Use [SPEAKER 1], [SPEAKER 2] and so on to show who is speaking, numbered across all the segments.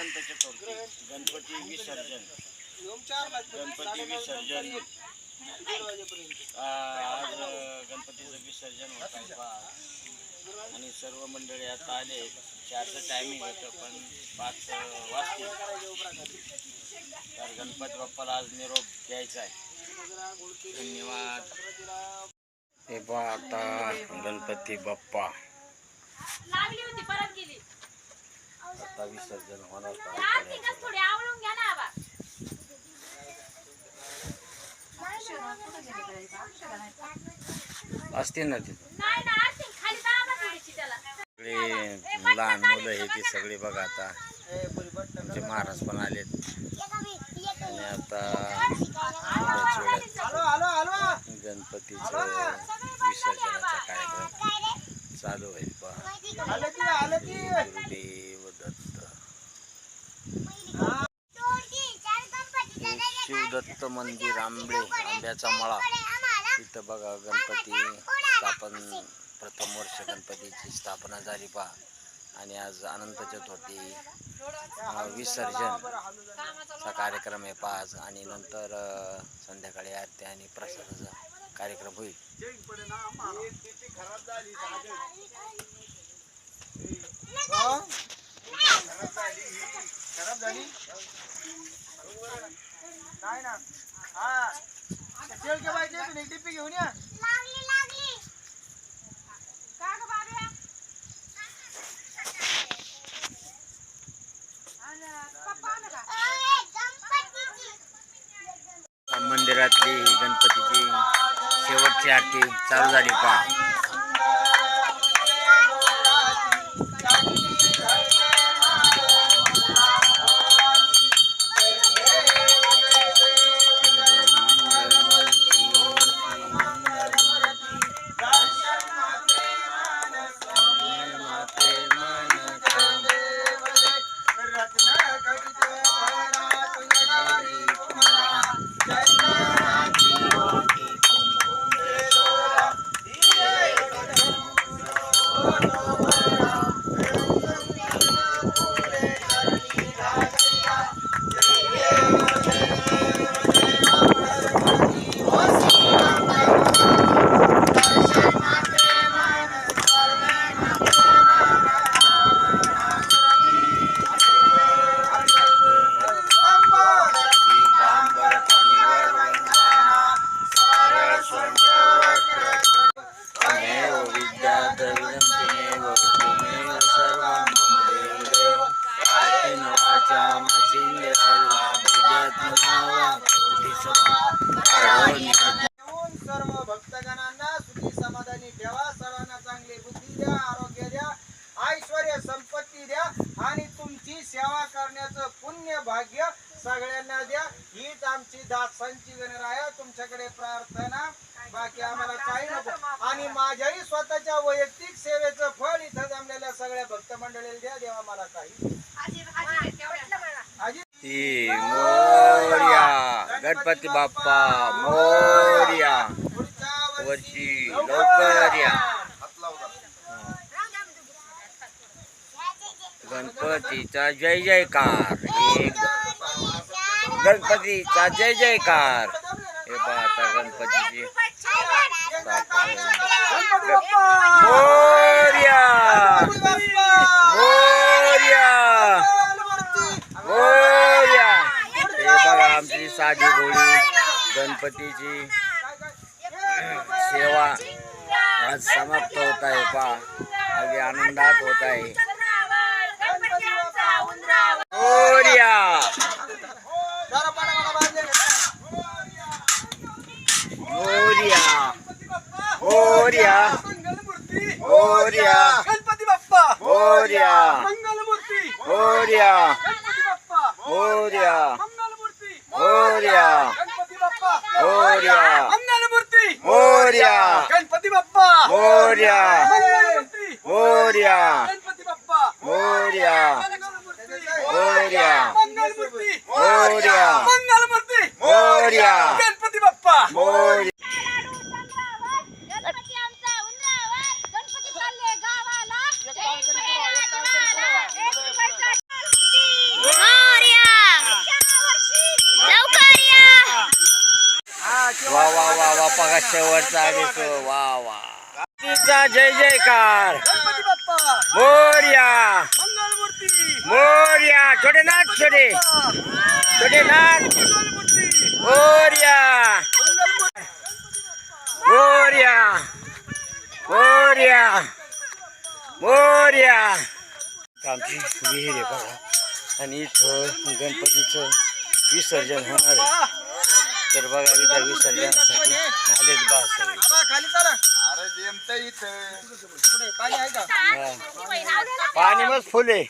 [SPEAKER 1] अनंत चतुर्थी गणपती विसर्जन. गणपती विसर्जन. आज गणपतीचं विसर्जन होत आहे आणि सर्व मंडळी आता आले. चारचं टायमिंग होतं पण पाच वाजते तर गणपती बाप्पाला आज निरोप द्यायचा आहे. धन्यवाद. हे बा आता गणपती बाप्पा.
[SPEAKER 2] लागली होती परत गेली.
[SPEAKER 1] आता विसर्जन होणार
[SPEAKER 2] घ्या ना
[SPEAKER 1] तिथं लहान मुलं हे ते सगळे बघा आता. आमचे महाराज पण आलेत. आणि आता गणपतीचं विसर्जनाचा कार्यक्रम चालू होईल पहा गुरुदेव दत्त शिवदत्त मंदिर आंबे गणपतीचा मळा. तिथं बघा गणपती. स्थापन प्रथम वर्ष गणपतीची स्थापना झाली पहा. आणि आज अनंत चतुर्थी विसर्जनचा कार्यक्रम आहे पाच आणि नंतर संध्याकाळी आरती आणि प्रसादाचा कार्यक्रम होईल.
[SPEAKER 3] खराब झाली नाही ना हा तेल के पाहिजे तुम्ही टिप्पी घेऊन या.
[SPEAKER 2] का गं बाब्या? पप्पा आलं का?
[SPEAKER 1] मंदिरातली गणपतीची शेवटची आरती चालू झाली पहा.
[SPEAKER 3] माझ्याही स्वतःच्या वैयक्तिक सेवेचं फळ इथं जमलेल्या सगळ्या भक्त मंडळीला द्या देवा मला काही. आजी
[SPEAKER 1] मोर्या गणपती बाप्पा मोर्या.
[SPEAKER 3] पुढच्या
[SPEAKER 1] वर्षी लवकर या गणपतीचा जय जयकार. गणपतीचा जय जयकार हे पहा आता गणपतीची मोर्या मोर्या मोर्या हे बघा आमची साधी भोळी गणपतीची सेवा आज समाप्त होत आहे पहा अगदी आनंदात होत आहे
[SPEAKER 2] गणपती आमचा उंदरावर
[SPEAKER 1] मोर्या
[SPEAKER 3] जरा पाडा मला बांधले
[SPEAKER 1] मोर्या मोर्या
[SPEAKER 3] मंगलमूर्ती।
[SPEAKER 1] मोर्या
[SPEAKER 3] गणपती बाप्पा।
[SPEAKER 1] मोर्या
[SPEAKER 3] मंगलमूर्ती।
[SPEAKER 1] मोर्या
[SPEAKER 3] गणपती बाप्पा।
[SPEAKER 1] मोर्या
[SPEAKER 3] मंगलमूर्ती।
[SPEAKER 1] मोर्या
[SPEAKER 3] गणपती बाप्पा।
[SPEAKER 1] मोर्या
[SPEAKER 3] मंगलमूर्ती।
[SPEAKER 1] मोर्या
[SPEAKER 3] गणपती बाप्पा।
[SPEAKER 1] मोर्या
[SPEAKER 3] मंगलमूर्ती।
[SPEAKER 1] मोर्या
[SPEAKER 3] गणपती बाप्पा
[SPEAKER 1] मोर्या
[SPEAKER 3] मंगलमूर्ती
[SPEAKER 1] मोर्या
[SPEAKER 3] मंगलमूर्ती
[SPEAKER 1] मोर्या
[SPEAKER 3] मंगलमूर्ती
[SPEAKER 1] मोर्या
[SPEAKER 3] गणपती बाप्पा
[SPEAKER 1] मोर्या
[SPEAKER 2] गणपती आमचा उंदरावर गणपती चालले गावाला जय जय राजवाडा. एक रुपयाचा गणपती.
[SPEAKER 1] शेवटचा आदेश वा वा. तिचा जय जयकार
[SPEAKER 3] गणपती बाप्पा.
[SPEAKER 1] मोर्या.
[SPEAKER 3] मंगलमूर्ती.
[SPEAKER 1] मोर्या. छोटे नाथ छोटे. छोटे नाथ.
[SPEAKER 3] मंगलमूर्ती.
[SPEAKER 1] मोर्या. मोर्या. मोर्या. मोर्या. आमची विहीर आहे बघा. आणि इथं गणपतीचं विसर्जन होणार आहे. तर बघा इथं विसर्जनासाठी बा सगळे.
[SPEAKER 3] खाली चला. अरे जेमत इथं. पुढे पाणी आहे का.
[SPEAKER 1] पाणी मस्त फुल आहे.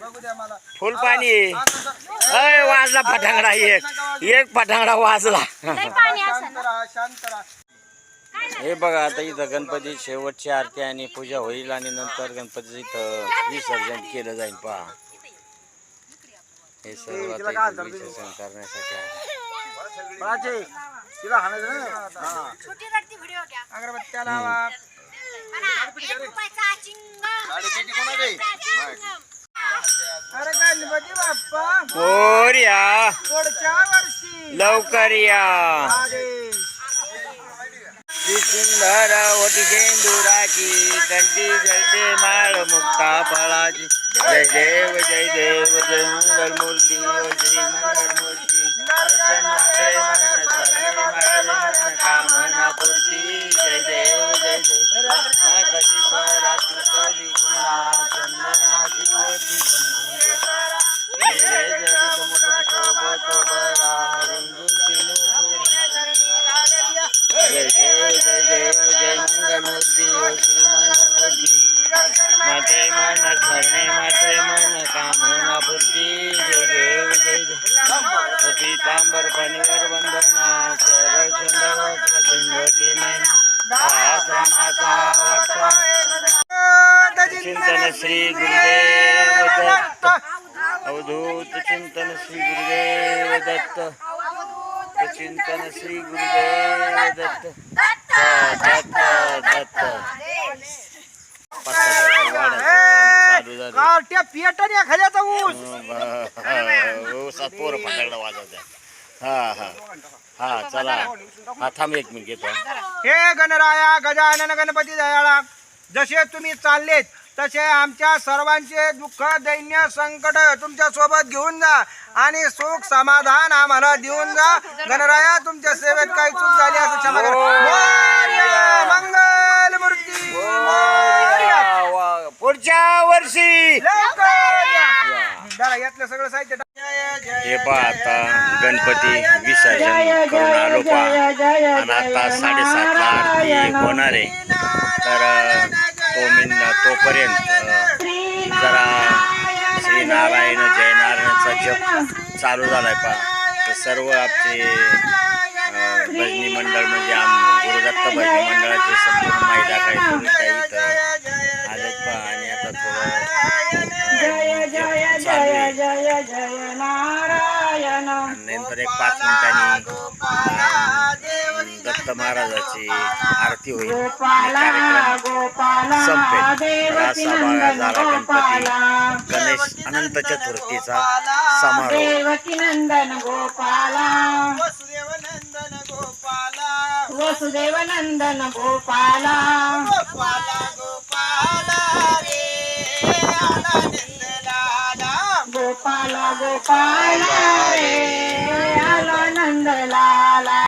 [SPEAKER 3] बघू द्या मला.
[SPEAKER 1] फुल पाणी आहे. अय वाजला फटांगडा एक. एक फटांगडा वाजला.
[SPEAKER 3] शांत राहा शांत राहा.
[SPEAKER 1] हे बघा आता इथं गणपती शेवटची आरती आणि पूजा होईल आणि नंतर गणपतीचं इथं विसर्जन केलं जाईल पहा. हे सर्व विसर्जन करण्यासाठी आहे.
[SPEAKER 3] बाळाचे, तिला हाणायचं ना? हा.
[SPEAKER 2] छोटी रडती व्हिडिओ घ्या
[SPEAKER 3] अगरबत्त्या लावा।
[SPEAKER 2] एक रुपयाचा चिंगम
[SPEAKER 3] अरे गणपती बाप्पा
[SPEAKER 1] मोर्या
[SPEAKER 3] पुढच्या वर्षी।
[SPEAKER 1] लवकर या।
[SPEAKER 3] आदेश.
[SPEAKER 1] श्री सुंदर होती शेंदुराची कंठी जळते माळ मुक्ता फळाची जय देव जय देव जय मंगल मूर्ती ओ श्री श्री गुरुदेव दत्त. अवधूत चिंतन श्री गुरुदेव दत्त. चिंतन श्री गुरुदेव दत्त. दत्त दत्त
[SPEAKER 3] खाल्याचा ऊस.
[SPEAKER 1] ऊसात पोरं फटाकडा वाजवत्या हा हा. हा चला. हा थांब एक मिनिट घेतो.
[SPEAKER 3] हे गणराया गजानन गणपती दयाळा जसे तुम्ही चाललेत तसे आमच्या सर्वांचे दुःख दैन्य संकट तुमच्यासोबत घेऊन जा आणि सुख समाधान आम्हाला देऊन जा. गणराया तुमच्या सेवेत काही चूक झाली असं क्षमा करा. मोरया, मंगल मूर्ती.
[SPEAKER 1] वा- पुढच्या वर्षी.
[SPEAKER 3] यातलं सगळं साहित्य टाक. जय जय
[SPEAKER 1] हे पहा आता गणपती विसर्जन करून आलो पहा. आणि आता साडेसातला आरती होणार आहे. तर तो मी तोपर्यंत जरा श्री नारायण जय नारायणचा जप चालू झालाय पहा. तर सर्व आमचे अ, भजनी मंडळ म्हणजे आम गुरुदत्त भजनी मंडळाचे संपूर्ण महिला काही काही इथं आलेत पहा. आणि आता थोडं चालू आहे. नंतर एक पाच मिनिटांनी महाराजाची आरती होईल. संपेल. असा बघा झाला गणपती. गणेश अनंत चतुर्थीचा समारोह
[SPEAKER 4] देवकी नंदन गोपाला.
[SPEAKER 3] वसुदेव नंदन गोपाला.
[SPEAKER 4] वसुदेव नंदन गोपाला.
[SPEAKER 3] गोपाला गोपाला रे. आनंद लाला
[SPEAKER 4] गोपाला गोपाला रे. आला नंद लाला